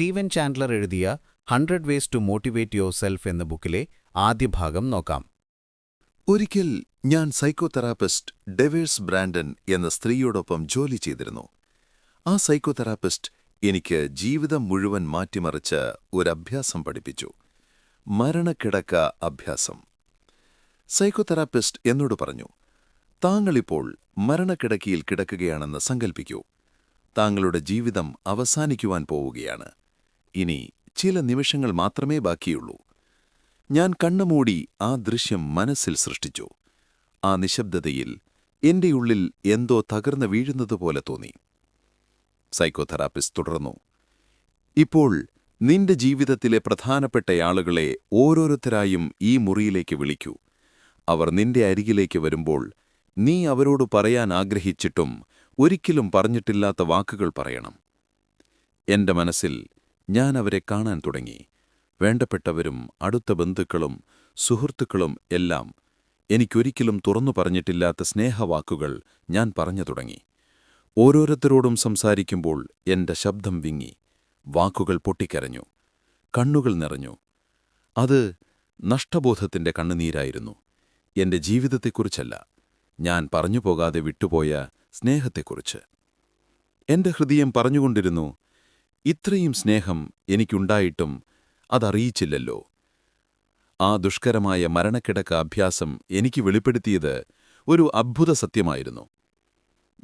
Steven Chandler എഴുതിയ hundred ways to motivate yourself എന്ന ബുക്കിലെ ആദ്യ ഭാഗം നോക്കാം. ഒരിക്കൽ ഞാൻ സൈക്കോതെറാപ്പിസ്റ്റ് ഡെവേഴ്സ് ബ്രാൻഡൻ എന്ന സ്ത്രീയോടൊപ്പം ജോലി ചെയ്തിരുന്നു. ആ സൈക്കോതെറാപ്പിസ്റ്റ് എനിക്ക് ജീവിതം മുഴുവൻ മാറ്റിമറിച്ച് ഒരഭ്യാസം പഠിപ്പിച്ചു. മരണക്കിടക്ക അഭ്യാസം. സൈക്കോതെറാപ്പിസ്റ്റ് എന്നോട് പറഞ്ഞു താങ്കളിപ്പോൾ മരണക്കിടക്കയിൽ കിടക്കുകയാണെന്ന് സങ്കൽപ്പിക്കൂ. താങ്കളുടെ ജീവിതം അവസാനിക്കുവാൻ പോവുകയാണ്. ഇനി ചില നിമിഷങ്ങൾ മാത്രമേ ബാക്കിയുള്ളൂ. ഞാൻ കണ്ണുമൂടി ആ ദൃശ്യം മനസ്സിൽ സൃഷ്ടിച്ചു. ആ നിശബ്ദതയിൽ എന്റെ ഉള്ളിൽ എന്തോ തകർന്നു വീഴുന്നതുപോലെ തോന്നി. സൈക്കോതെറാപ്പിസ്റ്റ് തുടർന്നു. ഇപ്പോൾ നിന്റെ ജീവിതത്തിലെ പ്രധാനപ്പെട്ടയാളുകളെ ഓരോരുത്തരായും ഈ മുറിയിലേക്ക് വിളിക്കൂ. അവർ നിന്റെ അരികിലേക്ക് വരുമ്പോൾ നീ അവരോട് പറയാൻ ആഗ്രഹിച്ചിട്ടും ഒരിക്കലും പറഞ്ഞിട്ടില്ലാത്ത വാക്കുകൾ പറയണം. എന്റെ മനസ്സിൽ ഞാൻ അവരെ കാണാൻ തുടങ്ങി. വേണ്ടപ്പെട്ടവരും അടുത്ത ബന്ധുക്കളും സുഹൃത്തുക്കളും എല്ലാം എനിക്കൊരിക്കലും തുറന്നു പറഞ്ഞിട്ടില്ലാത്ത സ്നേഹവാക്കുകൾ ഞാൻ പറഞ്ഞു തുടങ്ങി. ഓരോരുത്തരോടും സംസാരിക്കുമ്പോൾ എന്റെ ശബ്ദം വിങ്ങി. വാക്കുകൾ പൊട്ടിക്കരഞ്ഞു. കണ്ണുകൾ നിറഞ്ഞു. അത് നഷ്ടബോധത്തിന്റെ കണ്ണുനീരായിരുന്നു. എന്റെ ജീവിതത്തെക്കുറിച്ചല്ല. ഞാൻ പറഞ്ഞു പോകാതെ വിട്ടുപോയ സ്നേഹത്തെക്കുറിച്ച്. എന്റെ ഹൃദയം പറഞ്ഞുകൊണ്ടിരുന്നു ഇത്രയും സ്നേഹം എനിക്കുണ്ടായിട്ടും അതറിയിച്ചില്ലല്ലോ. ആ ദുഷ്കരമായ മരണക്കിടക്ക അഭ്യാസം എനിക്ക് വെളിപ്പെടുത്തിയത് ഒരു അദ്ഭുത സത്യമായിരുന്നു.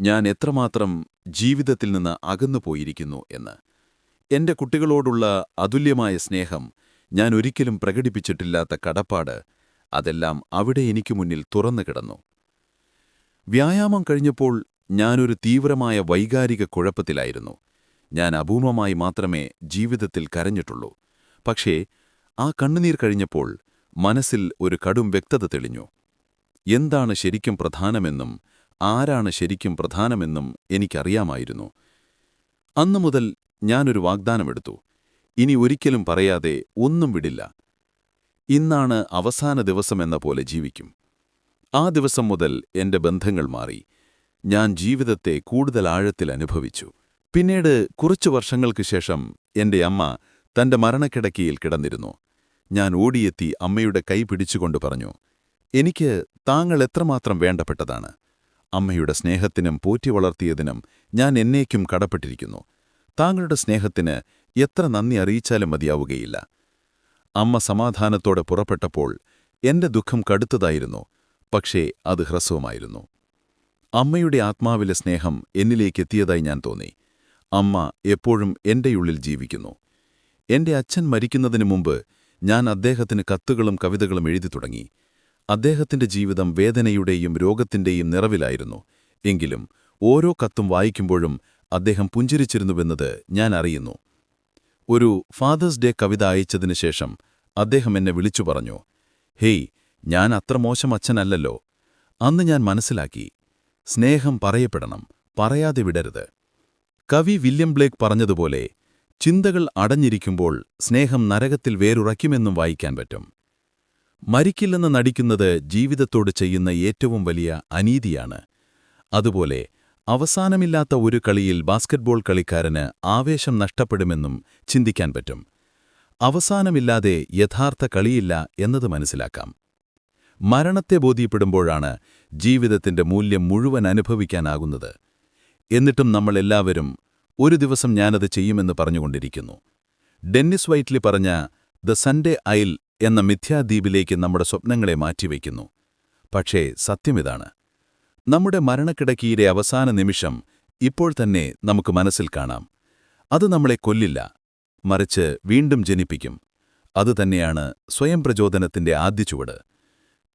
ഞാൻ എത്രമാത്രം ജീവിതത്തിൽ നിന്ന് അകന്നുപോയിരിക്കുന്നു എന്ന്. എന്റെ കുട്ടികളോടുള്ള അതുല്യമായ സ്നേഹം ഞാൻ ഒരിക്കലും പ്രകടിപ്പിച്ചിട്ടില്ലാത്ത കടപ്പാട് അതെല്ലാം അവിടെ എനിക്ക് മുന്നിൽ തുറന്നു കിടന്നു. വ്യായാമം കഴിഞ്ഞപ്പോൾ ഞാനൊരു തീവ്രമായ വൈകാരിക കുഴപ്പത്തിലായിരുന്നു. ഞാൻ അപൂർവമായി മാത്രമേ ജീവിതത്തിൽ കരഞ്ഞിട്ടുള്ളൂ. പക്ഷേ ആ കണ്ണുനീർ കഴിഞ്ഞപ്പോൾ മനസ്സിൽ ഒരു കടും വ്യക്തത തെളിഞ്ഞു. എന്താണ് ശരിക്കും പ്രധാനമെന്നും ആരാണ് ശരിക്കും പ്രധാനമെന്നും എനിക്കറിയാമായിരുന്നു. അന്നു മുതൽ ഞാനൊരു വാഗ്ദാനമെടുത്തു. ഇനി ഒരിക്കലും പറയാതെ ഒന്നും വിടില്ല. ഇന്നാണ് അവസാന ദിവസമെന്ന പോലെ ജീവിക്കും. ആ ദിവസം മുതൽ എന്റെ ബന്ധങ്ങൾ മാറി. ഞാൻ ജീവിതത്തെ കൂടുതൽ ആഴത്തിൽ അനുഭവിച്ചു. പിന്നീട് കുറച്ചു വർഷങ്ങൾക്ക് ശേഷം എന്റെ അമ്മ തന്റെ മരണക്കിടക്കയിൽ കിടന്നിരുന്നു. ഞാൻ ഓടിയെത്തി അമ്മയുടെ കൈ പിടിച്ചുകൊണ്ട് പറഞ്ഞു എനിക്ക് താങ്കൾ എത്രമാത്രം വേണ്ടപ്പെട്ടതാണ്? അമ്മയുടെ സ്നേഹത്തിനും പോറ്റി വളർത്തിയതിനും ഞാൻ എന്നേക്കും കടപ്പെട്ടിരിക്കുന്നു. താങ്കളുടെ സ്നേഹത്തിന് എത്ര നന്ദി അറിയിച്ചാലും മതിയാവുകയില്ല അമ്മ സമാധാനത്തോടെ പുറപ്പെട്ടപ്പോൾ എന്റെ ദുഃഖം കടുത്തതായിരുന്നു പക്ഷേ അത് ഹ്രസ്വമായിരുന്നു. അമ്മയുടെ ആത്മാവിലെ സ്നേഹം എന്നിലേക്കെത്തിയതായി ഞാൻ തോന്നി. അമ്മ എപ്പോഴും എന്റെയുള്ളിൽ ജീവിക്കുന്നു. എന്റെ അച്ഛൻ മരിക്കുന്നതിന് മുമ്പ് ഞാൻ അദ്ദേഹത്തിന് കത്തുകളും കവിതകളും എഴുതി തുടങ്ങി. അദ്ദേഹത്തിന്റെ ജീവിതം വേദനയുടെയും രോഗത്തിന്റെയും നിറവിലായിരുന്നു. എങ്കിലും ഓരോ കത്തും വായിക്കുമ്പോഴും അദ്ദേഹം പുഞ്ചിരിച്ചിരുന്നുവെന്നത് ഞാൻ അറിയുന്നു. ഒരു ഫാദേഴ്സ് ഡേ കവിത അയച്ചതിനു ശേഷം അദ്ദേഹം എന്നെ വിളിച്ചു പറഞ്ഞു ഹേയ് ഞാൻ അത്ര മോശം അച്ഛനല്ലല്ലോ. അന്ന് ഞാൻ മനസ്സിലാക്കി. സ്നേഹം പറയപ്പെടണം പറയാതെ വിടരുത്. കവി വില്യം ബ്ലേക്ക് പറഞ്ഞതുപോലെ ചിന്തകൾ അടഞ്ഞിരിക്കുമ്പോൾ സ്നേഹം നരകത്തിൽ വേരുറയ്ക്കുമെന്നും വായിക്കാൻ പറ്റും. മരിക്കില്ലെന്ന് നടിക്കുന്നത് ജീവിതത്തോട് ചെയ്യുന്ന ഏറ്റവും വലിയ അനീതിയാണ്. അതുപോലെ അവസാനമില്ലാത്ത ഒരു കളിയിൽ ബാസ്കറ്റ്ബോൾ കളിക്കാരന് ആവേശം നഷ്ടപ്പെടുമെന്നും ചിന്തിക്കാൻ പറ്റും. അവസാനമില്ലാതെ യഥാർത്ഥ കളിയില്ല എന്നത് മനസ്സിലാക്കാം. മരണത്തെ ബോധ്യപ്പെടുമ്പോഴാണ് ജീവിതത്തിന്റെ മൂല്യം മുഴുവൻ അനുഭവിക്കാനാകുന്നത്. എന്നിട്ടും നമ്മളെല്ലാവരും ഒരു ദിവസം ഞാനത് ചെയ്യുമെന്ന് പറഞ്ഞുകൊണ്ടിരിക്കുന്നു. ഡെന്നിസ് വൈറ്റ്ലി പറഞ്ഞ ദ സൺഡേ ഐൽ എന്ന മിഥ്യാദ്വീപിലേക്ക് നമ്മുടെ സ്വപ്നങ്ങളെ മാറ്റിവെക്കുന്നു. പക്ഷേ സത്യമിതാണ്. നമ്മുടെ മരണക്കിടക്കിയിലെ അവസാന നിമിഷം ഇപ്പോൾ തന്നെ നമുക്ക് മനസ്സിൽ കാണാം. അത് നമ്മളെ കൊല്ലില്ല മറിച്ച് വീണ്ടും ജനിപ്പിക്കും. അതുതന്നെയാണ് സ്വയം പ്രചോദനത്തിന്റെ ആദ്യ ചുവട്.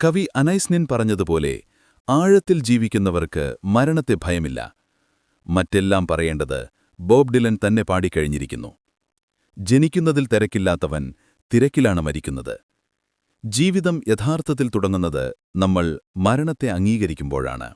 കവി അനൈസ്നിൻ പറഞ്ഞതുപോലെ ആഴത്തിൽ ജീവിക്കുന്നവർക്ക് മരണത്തെ ഭയമില്ല മറ്റെല്ലാം പറയേണ്ടത് ബോബ് ഡിലൻ തന്നെ പാടിക്കഴിഞ്ഞിരിക്കുന്നു. ജനിക്കുന്നതിൽ തിരക്കില്ലാത്തവൻ തിരക്കിലാണ് മരിക്കുന്നത്. ജീവിതം യഥാർത്ഥത്തിൽ തുടങ്ങുന്നത് നമ്മൾ മരണത്തെ അംഗീകരിക്കുമ്പോഴാണ്.